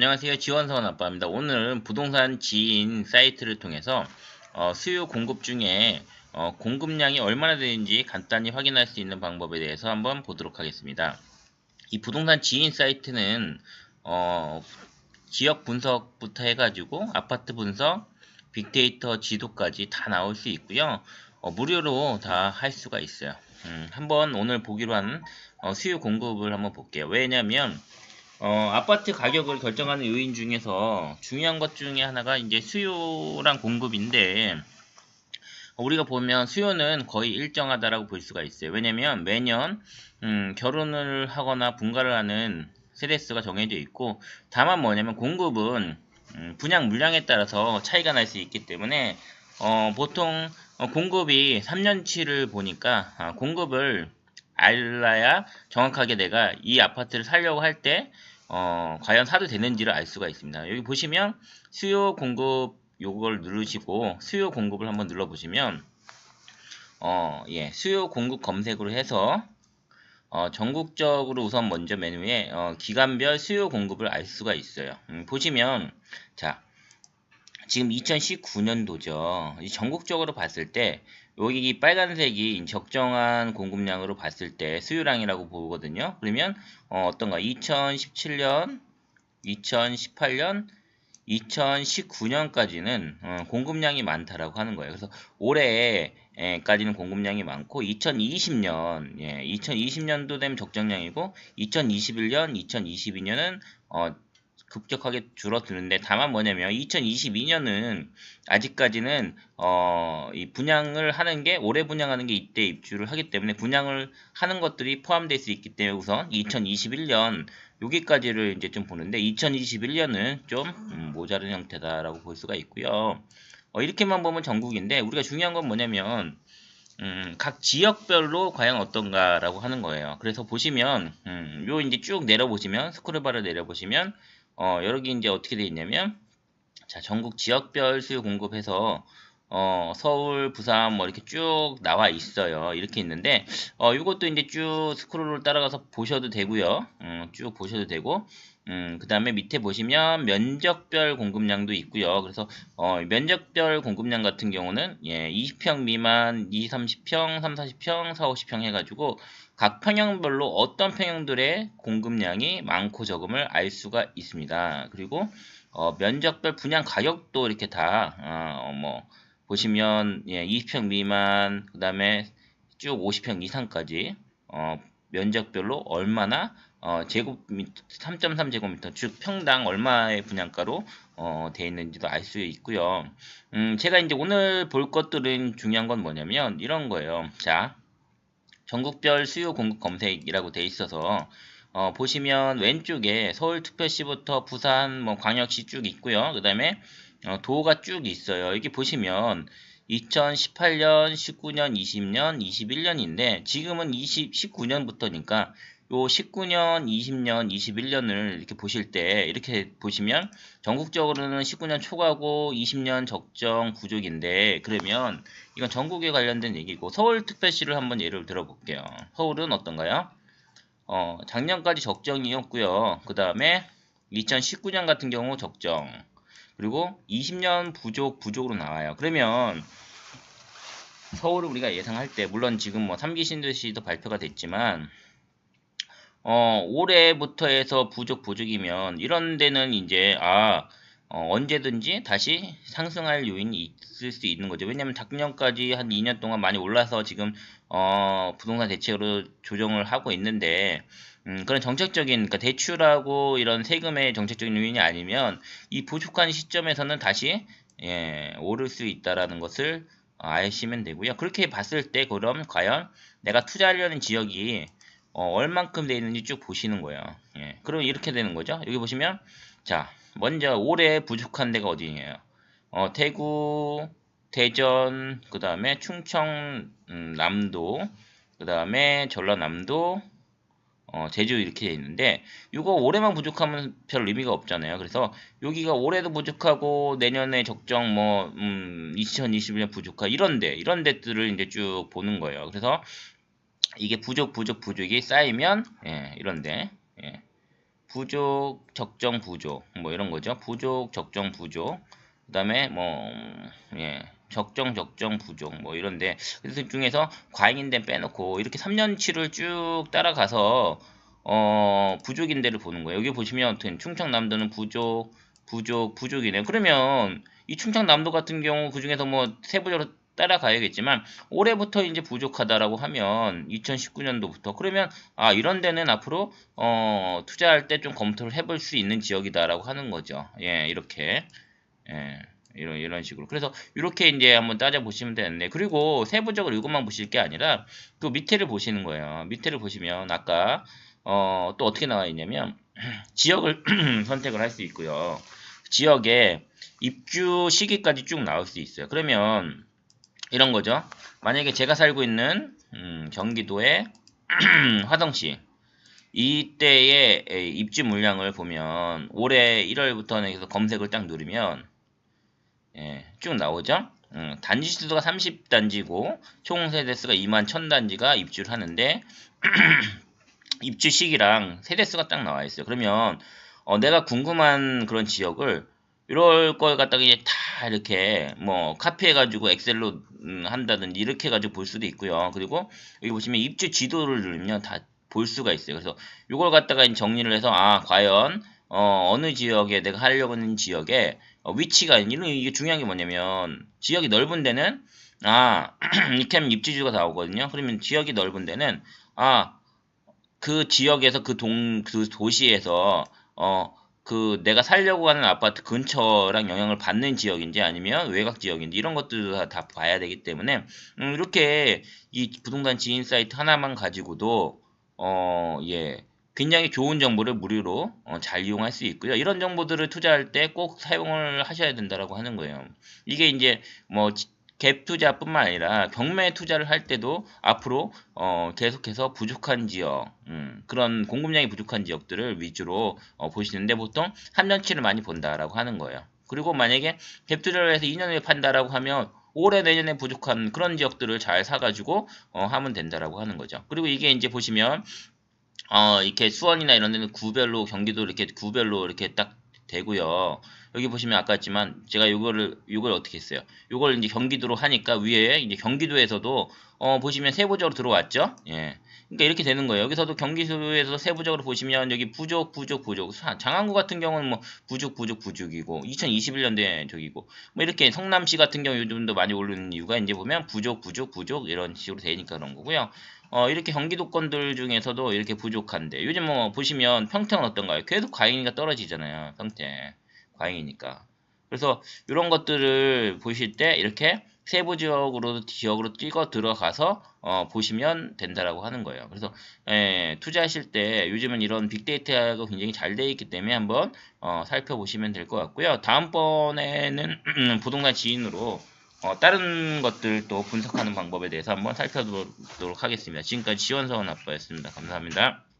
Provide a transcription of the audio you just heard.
안녕하세요. 지원사원 아빠입니다. 오늘은 부동산 지인 사이트를 통해서 어, 수요 공급 중에 어, 공급량이 얼마나 되는지 간단히 확인할 수 있는 방법에 대해서 한번 보도록 하겠습니다. 이 부동산 지인 사이트는 어, 지역 분석부터 해가지고 아파트 분석, 빅데이터 지도까지 다 나올 수 있고요. 어, 무료로 다 할 수가 있어요. 음, 한번 오늘 보기로 한 어, 수요 공급을 한번 볼게요. 왜냐면 어, 아파트 가격을 결정하는 요인 중에서 중요한 것 중에 하나가 이제 수요랑 공급인데 우리가 보면 수요는 거의 일정하다라고 볼 수가 있어요. 왜냐면 매년 음, 결혼을 하거나 분가를 하는 세대수가 정해져 있고 다만 뭐냐면 공급은 음, 분양 물량에 따라서 차이가 날 수 있기 때문에 어, 보통 어, 공급이 3년치를 보니까 아, 공급을 알아야 정확하게 내가 이 아파트를 살려고 할때 어, 과연 사도 되는지를 알 수가 있습니다. 여기 보시면 수요 공급 요걸 누르시고 수요 공급을 한번 눌러 보시면 어, 예, 수요 공급 검색으로 해서 어, 전국적으로 우선 먼저 메뉴에 어, 기간별 수요 공급을 알 수가 있어요. 음, 보시면 자 지금 2019년도죠. 전국적으로 봤을 때 여기 빨간색이 적정한 공급량으로 봤을 때 수요량이라고 보거든요. 그러면 어, 떤가 2017년, 2018년, 2019년까지는 어, 공급량이 많다라고 하는 거예요. 그래서 올해까지는 공급량이 많고 2020년, 예, 2020년도 되면 적정량이고 2021년, 2022년은 어, 급격하게 줄어드는데 다만 뭐냐면 2022년은 아직까지는 어, 이 분양을 하는 게 올해 분양하는 게 이때 입주를 하기 때문에 분양을 하는 것들이 포함될 수 있기 때문에 우선 2021년 여기까지를 이제 좀 보는데 2021년은 좀 음, 모자른 형태다라고 볼 수가 있고요. 어, 이렇게만 보면 전국인데 우리가 중요한 건 뭐냐면 음, 각 지역별로 과연 어떤가라고 하는 거예요. 그래서 보시면 음, 요 이제 쭉 내려보시면 스크롤바를 내려보시면 어, 여기 이제 어떻게 되어 있냐면 자 전국 지역별 수요 공급해서 어, 서울, 부산 뭐 이렇게 쭉 나와 있어요. 이렇게 있는데 어, 이것도 이제 쭉 스크롤을 따라가서 보셔도 되고요. 음, 쭉 보셔도 되고 음, 그 다음에 밑에 보시면 면적별 공급량도 있고요. 그래서 어, 면적별 공급량 같은 경우는 예, 20평 미만, 2, 30평, 3, 40평, 4, 50평 해가지고 각 평형별로 어떤 평형들의 공급량이 많고 적음을 알 수가 있습니다. 그리고 어, 면적별 분양 가격도 이렇게 다 어, 뭐 보시면 예, 20평 미만 그 다음에 쭉 50평 이상까지 어, 면적별로 얼마나 어, 제곱 3.3 제곱미터 즉 평당 얼마의 분양가로 어, 되어 있는지도 알 수 있고요. 음, 제가 이제 오늘 볼 것들은 중요한 건 뭐냐면 이런 거예요. 자, 전국별 수요 공급 검색이라고 돼 있어서 어, 보시면 왼쪽에 서울특별시부터 부산, 뭐 광역시 쭉 있고요. 그 다음에 어, 도가 쭉 있어요. 여기 보시면 2018년, 19년, 20년, 21년인데 지금은 20, 19년부터니까 요 19년, 20년, 21년을 이렇게 보실 때 이렇게 보시면 전국적으로는 19년 초과고 20년 적정 부족인데 그러면 이건 전국에 관련된 얘기고 서울특별시를 한번 예를 들어볼게요. 서울은 어떤가요? 어, 작년까지 적정이었고요. 그 다음에 2019년 같은 경우 적정 그리고 20년 부족 부족으로 나와요. 그러면 서울을 우리가 예상할 때 물론 지금 뭐 3기 신도시도 발표가 됐지만 어, 올해부터 해서 부족 부족이면 이런 데는 이제 아 어, 언제든지 다시 상승할 요인이 있을 수 있는 거죠. 왜냐하면 작년까지 한 2년 동안 많이 올라서 지금 어, 부동산 대책으로 조정을 하고 있는데 음, 그런 정책적인 그러니까 대출하고 이런 세금의 정책적인 요인이 아니면 이 부족한 시점에서는 다시 예, 오를 수 있다라는 것을 아시면 되고요. 그렇게 봤을 때 그럼 과연 내가 투자하려는 지역이 어, 얼만큼 돼 있는지 쭉 보시는 거예요. 예. 그럼 이렇게 되는 거죠. 여기 보시면 자 먼저 올해 부족한 데가 어디예요? 어, 대구, 대전, 그 다음에 충청 음, 남도, 그 다음에 전라남도, 어, 제주 이렇게 돼 있는데 이거 올해만 부족하면 별 의미가 없잖아요. 그래서 여기가 올해도 부족하고 내년에 적정 뭐 음, 2021년 부족하 이런데 이런 데들을 이제 쭉 보는 거예요. 그래서 이게 부족 부족 부족이 쌓이면 예, 이런데 예, 부족, 적정, 부족 뭐 이런 거죠. 부족, 적정, 부족 그다음에 뭐 예. 적정, 적정, 부족 뭐 이런데 그래서 중에서 과잉인데 빼놓고 이렇게 3년치를 쭉 따라가서 어 부족인데를 보는 거예요. 여기 보시면 충청남도는 부족, 부족, 부족이네요. 그러면 이 충청남도 같은 경우 그 중에서 뭐 세부적으로 따라가야겠지만 올해부터 이제 부족하다라고 하면 2019년도부터 그러면 아 이런 데는 앞으로 어 투자할 때 좀 검토를 해볼 수 있는 지역이다라고 하는 거죠. 예 이렇게 예. 이런 이런 식으로. 그래서 이렇게 이제 한번 따져 보시면 되는데 그리고 세부적으로 이것만 보실 게 아니라 그 밑에를 보시는 거예요. 밑에를 보시면 아까 어, 또 어떻게 나와 있냐면 지역을 선택을 할 수 있고요. 지역에 입주 시기까지 쭉 나올 수 있어요. 그러면 이런 거죠. 만약에 제가 살고 있는 음, 경기도의 화성시 이때의 입주 물량을 보면 올해 1월부터는 해서 검색을 딱 누르면 예, 쭉 나오죠. 음, 단지 수가 30단지고 총 세대수가 2만 1000단지가 입주를 하는데 입주 시기랑 세대수가 딱 나와 있어요. 그러면 어, 내가 궁금한 그런 지역을 이럴 걸 갖다가 이제 다 이렇게 뭐 카피해가지고 엑셀로 음, 한다든지 이렇게 해가지고 볼 수도 있고요. 그리고 여기 보시면 입주 지도를 누르면 다 볼 수가 있어요. 그래서 이걸 갖다가 정리를 해서 아 과연 어, 어느 지역에 내가 하려고 하는 지역에 어, 위치가 이런 이게 중요한 게 뭐냐면 지역이 넓은 데는 아 이렇게 하면 입지주가 나오거든요. 그러면 지역이 넓은 데는 아 그 지역에서 그동그 도시에서 어 그 내가 살려고 하는 아파트 근처랑 영향을 받는 지역인지 아니면 외곽 지역인지 이런 것들도 다, 다 봐야 되기 때문에 음, 이렇게 이 부동산 지인 사이트 하나만 가지고도 어예 굉장히 좋은 정보를 무료로 어, 잘 이용할 수 있고요. 이런 정보들을 투자할 때 꼭 사용을 하셔야 된다라고 하는 거예요. 이게 이제 뭐 갭 투자뿐만 아니라 경매 투자를 할 때도 앞으로 어, 계속해서 부족한 지역 음, 그런 공급량이 부족한 지역들을 위주로 어, 보시는데 보통 3년치를 많이 본다라고 하는 거예요. 그리고 만약에 갭 투자를 해서 2년 후에 판다라고 하면 올해 내년에 부족한 그런 지역들을 잘 사가지고 어, 하면 된다라고 하는 거죠. 그리고 이게 이제 보시면 어, 이렇게 수원이나 이런 데는 구별로, 경기도 이렇게 구별로 이렇게 딱 되고요. 여기 보시면 아까 했지만 제가 이거를 이걸 어떻게 했어요? 이걸 이제 경기도로 하니까 위에 이제 경기도에서도 어 보시면 세부적으로 들어왔죠? 예. 그러니까 이렇게 되는 거예요. 여기서도 경기도에서 세부적으로 보시면 여기 부족, 부족, 부족. 장안구 같은 경우는 뭐 부족, 부족, 부족이고 2021년도에 저기고 뭐 이렇게 성남시 같은 경우 요즘도 많이 오르는 이유가 이제 보면 부족, 부족, 부족 이런 식으로 되니까 그런 거고요. 어, 이렇게 경기도권들 중에서도 이렇게 부족한데 요즘 뭐 보시면 평택은 어떤가요? 계속 과잉이가 떨어지잖아요. 평택. 과잉이니까. 그래서 이런 것들을 보실 때 이렇게 세부 지역으로 지역으로 찍어 들어가서 어, 보시면 된다라고 하는 거예요. 그래서 에, 투자하실 때 요즘은 이런 빅데이터가 굉장히 잘 되어 있기 때문에 한번 어, 살펴보시면 될 것 같고요. 다음번에는 부동산 지인으로 어, 다른 것들도 분석하는 방법에 대해서 한번 살펴보도록 하겠습니다. 지금까지 지원서원 아빠였습니다. 감사합니다.